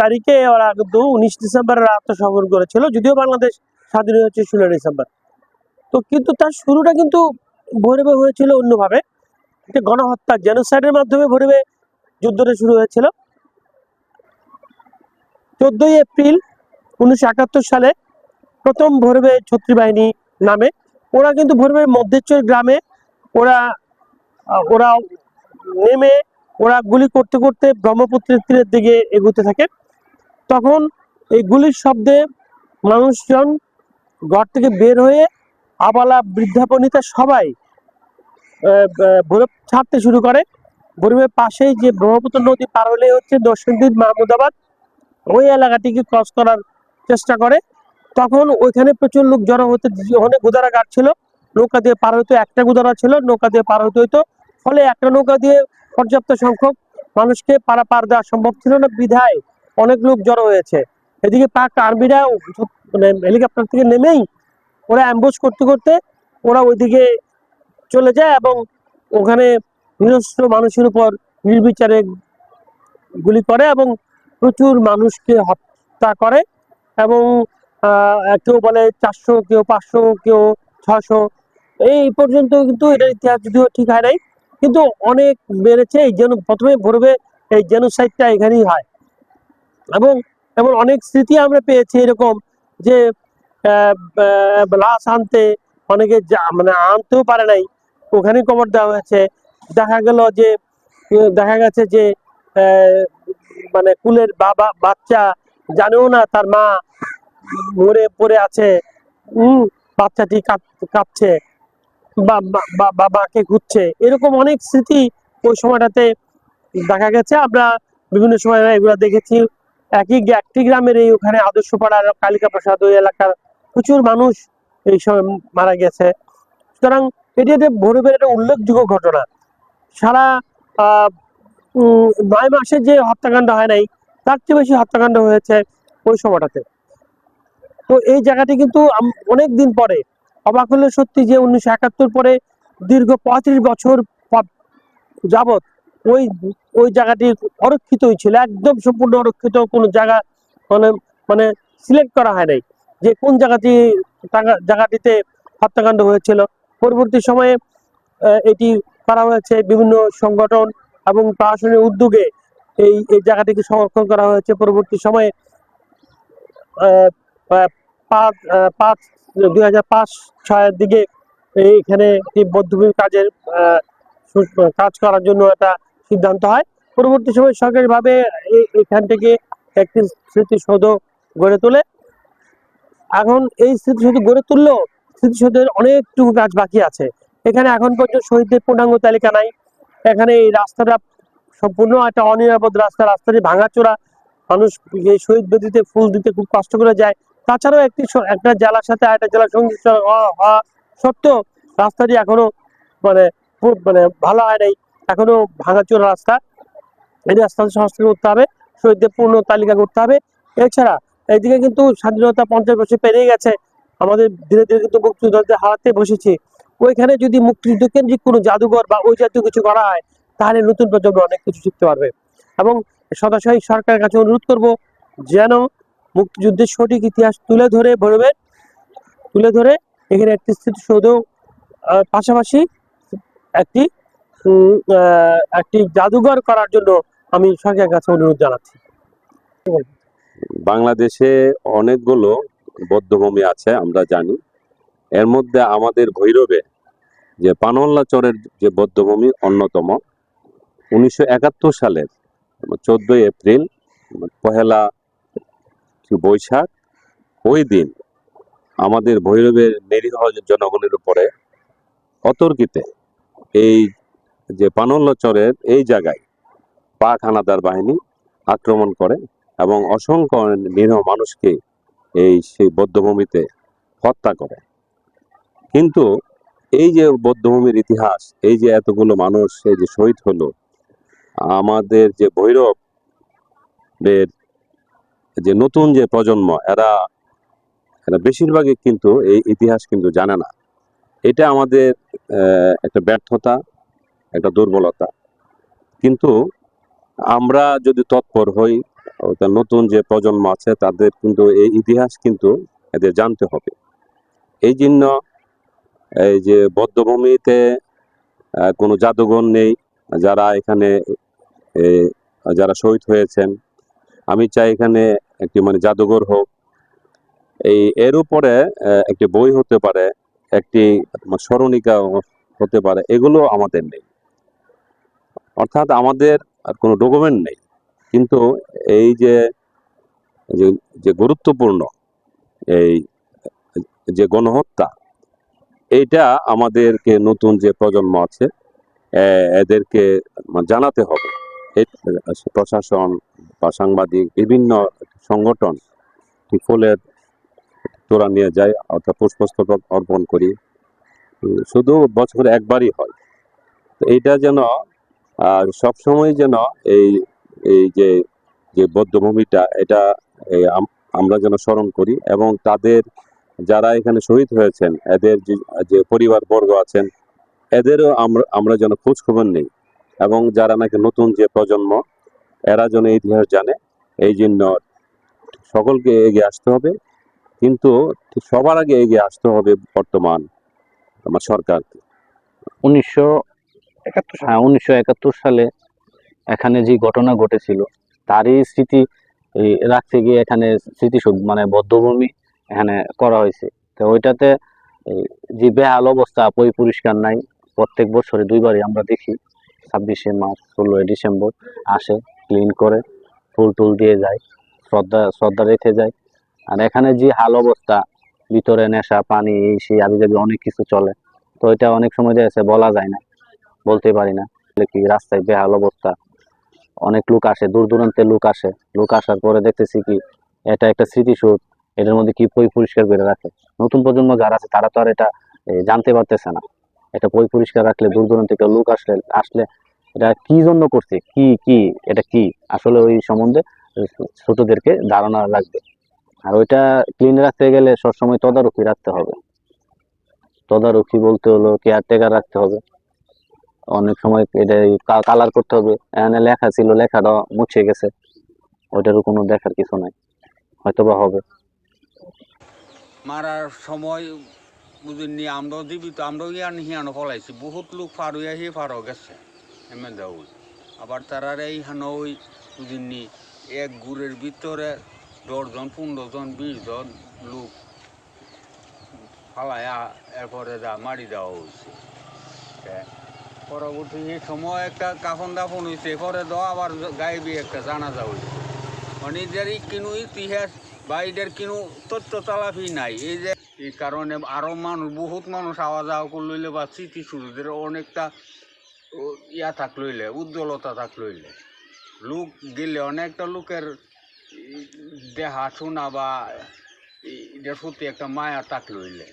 তারিখে ওরা কিন্তু উনিশ ডিসেম্বরের আত্মসমর্পণ করেছিল, যদিও বাংলাদেশ স্বাধীন হয়েছে ষোলো ডিসেম্বর। তো কিন্তু তার শুরুটা কিন্তু ভৈরবে হয়েছিল অন্যভাবে। একটা গণহত্যা জেনোসাইডের মাধ্যমে ভৈরবে যুদ্ধটা শুরু হয়েছিল। চোদ্দই এপ্রিল উনিশশো একাত্তর সালে প্রথম ভৈরবে ছত্রী বাহিনী নামে। ওরা কিন্তু ভৈরবের মধ্যেশ্বর গ্রামে ওরা ওরা নেমে ওরা গুলি করতে করতে ব্রহ্মপুত্রের তীরের দিকে এগুতে থাকে। তখন এই গুলির শব্দে মানুষজন ঘর থেকে বের হয়ে আবালা বৃদ্ধাপনিতা সবাই ভৈরব ছাড়তে শুরু করে। ভৈরবের পাশেই যে ব্রহ্মপুত্র নদী পার হলে হচ্ছে দর্শনদ্বীপ মাহমুদাবাদ। ওই এলাকাটিকে ক্রস করার চেষ্টা করে। তখন ওইখানে প্রচুর লোক জড়ো হতে অনেক গুদারা ঘাট ছিল। নৌকা দিয়ে পার হইতো একটা গুদারা ছিল, নৌকা দিয়ে পার হতে হইতো। ফলে একটা নৌকা দিয়ে পর্যাপ্ত সংখ্যক মানুষকে পারা পার দেওয়া সম্ভব ছিল না। বিধায় অনেক লোক জড়ো হয়েছে। এদিকে পাক আর্মিরা মানে হেলিকপ্টার থেকে নেমেই ওরা অ্যাম্বুশ করতে করতে ওরা ওইদিকে চলে যায় এবং ওখানে নিরস্ত্র মানুষের উপর নির্বিচারে গুলি করে এবং প্রচুর মানুষকে হত্যা করে এবং কেউ বলে চারশো, কেউ পাঁচশো, কেউ ছশো এই পর্যন্ত কিন্তু এটার ইতিহাস যদিও ঠিক হয় নাই, কিন্তু অনেক বেড়েছে এই যেন প্রথমে ভরবে এই জেনোসাইডটা এখানেই হয়। এবং এমন অনেক স্মৃতি আমরা পেয়েছি এরকম যে লাশ আনতে অনেকে মানে আনতেও পারে নাই। ওখানে কবর দেওয়া হয়েছে। দেখা গেল যে দেখা গেছে যে মানে কুলের বাবা, বাচ্চা জানেও না তার মা মরে পড়ে আছে। উম, বাচ্চাটি কাঁদছে বা, বাবাকে খুঁজছে। এরকম অনেক স্মৃতি ওই সময়টাতে দেখা গেছে। আমরা বিভিন্ন সময় এগুলো দেখেছি। একই একটি গ্রামের এই ওখানে আদর্শ পাড়ার কালিকা প্রসাদ ওই এলাকার প্রচুর মানুষ এই সময় মারা গেছে। সুতরাং এটি একটা ভৈরবের একটা উল্লেখযোগ্য ঘটনা। সারা নয় মাসে যে হত্যাকাণ্ড হয় নাই, তার চেয়ে বেশি হত্যাকাণ্ড হয়েছে ওই সময়টাতে। তো এই জায়গাটি কিন্তু অনেক দিন পরে, অবাক হলে সত্যি যে উনিশশো একাত্তর পরে দীর্ঘ পঁয়ত্রিশ বছর যাবত ওই ওই জায়গাটি অরক্ষিতই ছিল একদম সম্পূর্ণ অরক্ষিত কোনো জায়গা মানে মানে সিলেক্ট করা হয় নাই যে কোন জায়গাটি জায়গাটিতে হত্যাকাণ্ড হয়েছিল। পরবর্তী সময়ে এটি করা হয়েছে বিভিন্ন সংগঠন এবং প্রশাসনের উদ্যোগে এই এই জায়গাটিকে সংরক্ষণ করা হয়েছে। পরবর্তী সময়ে পাঁচ পাঁচ, দুই হাজার পাঁচ ছয়ের দিকে এইখানে একটি বৌদ্ধভূমির কাজের কাজ করার জন্য একটা সিদ্ধান্ত হয়। পরবর্তী সময় সরকারিভাবে এখান থেকে একটি স্মৃতিসৌধ গড়ে তোলে। এখন এই স্মৃতিসৌধ গড়ে তুললেও স্মৃতিসৌধের অনেকটুকু কাজ বাকি আছে। এখানে এখন পর্যন্ত শহীদদের পূর্ণাঙ্গ তালিকা নাই। এখানে এই রাস্তাটা সম্পূর্ণ একটা অনিরাপদ রাস্তা। রাস্তাটি ভাঙাচোরা। মানুষ এই শহীদ বেদিতে ফুল দিতে খুব কষ্ট করে যায়। তাছাড়াও একটি একটা জেলার সাথে আরেকটা জেলার সংযুক্ত হওয়া সত্ত্বেও রাস্তাটি এখনও মানে মানে ভালো হয় নাই। এখনও ভাঙাচোরা রাস্তা। এই রাস্তা সংস্কার করতে হবে, শহীদদের পূর্ণ তালিকা করতে হবে। এছাড়া এইদিকে কিন্তু স্বাধীনতা পঞ্চাশ বছর পেরিয়ে গেছে। আমাদের ধীরে ধীরে কিন্তু মুক্তিযোদ্ধাদের হারাতে বসেছি। ওইখানে যদি মুক্তিযুদ্ধ কেন্দ্রিক কোনো জাদুঘর বা ওই জাতীয় কিছু করা হয়, তাহলে নতুন প্রজন্ম অনেক কিছু শিখতে পারবে। এবং সদাশয় সরকারের কাছে অনুরোধ করব যেন মুক্তিযুদ্ধের সঠিক ইতিহাস তুলে ধরে ভরবে তুলে ধরে এখানে একটি স্মৃতিসৌধ পাশাপাশি একটি একটি জাদুঘর করার জন্য আমি সরকারের কাছে অনুরোধ জানাচ্ছি। বাংলাদেশে অনেকগুলো বৌদ্ধভূমি আছে, আমরা জানি। এর মধ্যে আমাদের ভৈরবে যে পানল্লা চরের যে বৌদ্ধভূমি অন্যতম, উনিশশো একাত্তর সালের চোদ্দই এপ্রিল, পহেলা বৈশাখ, ওই দিন আমাদের ভৈরবের নিরীহ জনগণের উপরে অতর্কিতে এই যে পানল্লা চরের এই জায়গায় পাক হানাদার বাহিনী আক্রমণ করে এবং অসংখ্য নিরীহ মানুষকে এই সেই বৌদ্ধভূমিতে হত্যা করে। কিন্তু এই যে বৌদ্ধভূমির ইতিহাস, এই যে এতগুলো মানুষ, এই যে শহীদ হলো, আমাদের যে ভৈরবের যে নতুন যে প্রজন্ম, এরা এরা বেশিরভাগই কিন্তু এই ইতিহাস কিন্তু জানে না। এটা আমাদের একটা ব্যর্থতা একটা দুর্বলতা। কিন্তু আমরা যদি তৎপর হই নতুন যে প্রজন্ম আছে, তাদের কিন্তু এই ইতিহাস কিন্তু এদের জানতে হবে। এই জন্য এই যে বদ্ধভূমিতে কোনো জাদুঘর নেই, যারা এখানে যারা শহীদ হয়েছেন। আমি চাই এখানে একটি মানে জাদুঘর হোক। এই, এর উপরে একটি বই হতে পারে, একটি স্মরণিকা হতে পারে, এগুলো আমাদের নেই। অর্থাৎ আমাদের আর কোনো ডকুমেন্ট নেই। কিন্তু এই যে, যে- গুরুত্বপূর্ণ এই যে গণহত্যা, এইটা আমাদেরকে নতুন যে প্রজন্ম আছে এদেরকে জানাতে হবে। প্রশাসন বা সাংবাদিক, বিভিন্ন সংগঠন ফুলের তোরা নিয়ে যায় অর্থাৎ পুষ্পস্তবক অর্পণ করি। শুধু বছরে একবারই হয়। তো এইটা যেন আর সবসময় যেন এই এই যে যে বদ্ধভূমিটা, এটা আমরা যেন স্মরণ করি এবং তাদের যারা এখানে শহীদ হয়েছেন, এদের যে- পরিবার বর্গ আছেন, এদেরও আমরা আমরা যেন খোঁজ খবর নেই এবং যারা নাকি নতুন যে প্রজন্ম, এরা যেন ইতিহাস জানে। এই জন্য সকলকে এগিয়ে আসতে হবে, কিন্তু সবার আগে এগিয়ে আসতে হবে বর্তমান, আমার সরকার উনিশশো হ্যাঁ উনিশশো একাত্তর সালে এখানে যে ঘটনা ঘটেছিল, তারই স্মৃতি রাখতে গিয়ে এখানে স্মৃতিসৌধ মানে বদ্ধভূমি এখানে করা হয়েছে। তো ওইটাতে যে বেহাল অবস্থা পরি পরিষ্কার নাই, প্রত্যেক বছরে দুইবারই আমরা দেখি, ছাব্বিশে মার্চ, ষোলোই ডিসেম্বর আসে, ক্লিন করে, ফুল টুল দিয়ে যায়, শ্রদ্ধা শ্রদ্ধা রেখে যায়। আর এখানে যে হাল অবস্থা, ভিতরে নেশা, পানি, এই সেই আবি যাবি অনেক কিছু চলে। তো এটা অনেক সময় দেখা বলা যায় না। বলতে পারি না। কি রাস্তায় বেহাল অবস্থা? অনেক লোক আসে, দূর দূরান্তের লোক আসে। লোক আসার পরে দেখতেছি কি, এটা একটা স্মৃতিসৌধ। এটার মধ্যে কি পই পরিষ্কার করে রাখে? নতুন প্রজন্ম যারা আছে, তারা তো আর এটা জানতে পারতেছে না। এটা পই পরিষ্কার রাখলে দূর দূরান্ত লোক আসলে আসলে এটা কি জন্য করছে? কি কি, এটা কি? আসলে ওই সম্বন্ধে ছোটদেরকে ধারণা লাগবে। আর ওইটা ক্লিন রাখতে গেলে সবসময় তদারকি রাখতে হবে। তদারকি বলতে হলো কেয়ারটেকার রাখতে হবে। অনেক সময় এটা কালার করতে হবে। এখানে লেখা ছিল, লেখাটা মুছে গেছে। ওইটারও কোনো দেখার কিছু নাই। হয়তো বা হবে। মারার সময় বুঝিনি, আমরাও জীবিত আমরাও ইয়ান হিয়ানো ফলাইছি বহুত লোক পার হইয়া হি পার হয়ে গেছে এমন দেউল আবার তারার এই হানো ওই বুঝিনি, এক গুড়ের ভিতরে দশজন পনেরো জন বিশ জন লোক ফালাইয়া এরপরে যা মারি দেওয়া হয়েছে পরবর্তী সময় একটা কাফন দাফন হয়েছে পরে তো আবার গায়েবি একটা জানাজা হয়েছে মানে এদের কিনু ইতিহাস বা এদের কিনু তথ্য তালাফি নাই। এই যে এই কারণে আরও মানুষ বহুত মানুষ আওয়া যাওয়া করে লইলে বা স্মৃতি শুরুদের অনেকটা ইয়া থাক লইলে উজ্জ্বলতা থাক লইলে লোক গেলে অনেকটা লোকের দেহা শোনা বা এটার প্রতি একটা মায়া থাক লইলে